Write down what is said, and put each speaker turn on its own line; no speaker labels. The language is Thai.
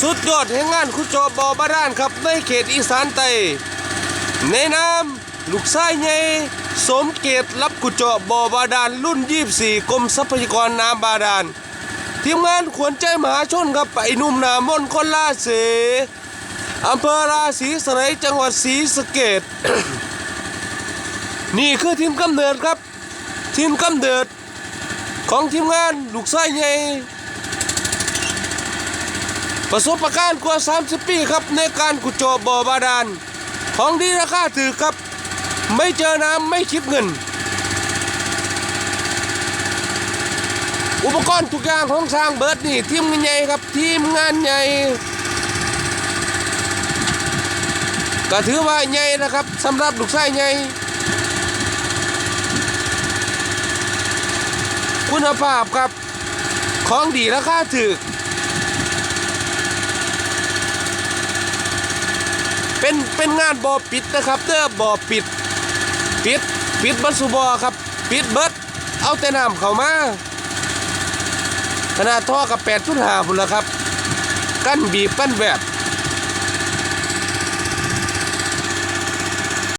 สุดยอดแห่งงานขุดเจาะบ่อบาดาลครับในเขตอีสานใต้ในนามลูกชายใหญ่สมเกตรับขุดเจาะบ่อบาดาลรุ่น 24กรมทรัพยากรน้ำบาดาลทีมงานขวนใจมหาชนครับไปนุ่มนามนคนลาเสอำเภอราศีสไลจังหวัดศรีสะเกดนี่คือทีมกำเนิดครับ ทีมกำเนิดของทีมงานลูกไส้ใหญ่ ประสบการณ์กว่า 30 ปีครับในการขุดเจาะบ่อบาดาล ของดีราคาถือครับ ไม่เจอน้ำไม่คิดเงิน อุปกรณ์ทุกอย่างของสร้างเบิร์ดนี่ทีมงานใหญ่ครับทีมงานใหญ่ก็ถือว่าใหญ่นะครับสำหรับลูกไส้ใหญ่คุณภาพครับ ของดีราคาถูก เป็นเป็นงานบ่อปิดนะครับเด้อบ่อปิด ปิดปิดบัสุบอครับ ปิดเบิดเอาแต่น้ำเข้ามาขนาดท่อกับ8.5พุ่นละครับ กั้นบีบกั้นแบบ